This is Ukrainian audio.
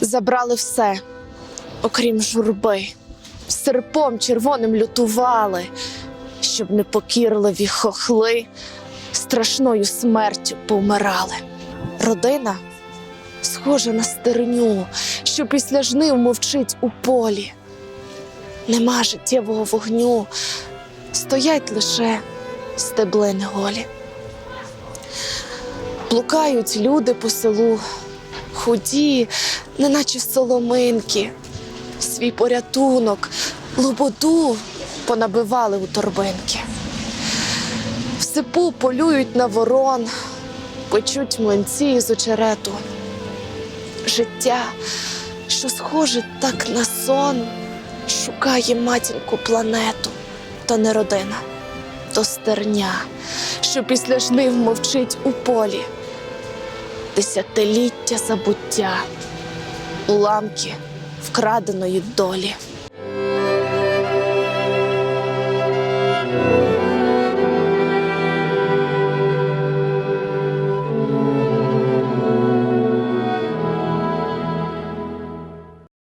забрали все, окрім журби, серпом червоним лютували, щоб непокірливі хохли страшною смертю повмирали. Родина схожа на стерню, що після жнив мовчить у полі. Нема життєвого вогню, стоять лише стеблини голі. Блукають люди по селу, худі, неначе соломинки, свій порятунок, лободу понабивали у торбинки. В сипу полюють на ворон, печуть млинці з очерету. Життя, що схоже так на сон, шукає матінку планету, то не родина, то стерня, що після жнив мовчить у полі. Десятиліття забуття, уламки вкраденої долі.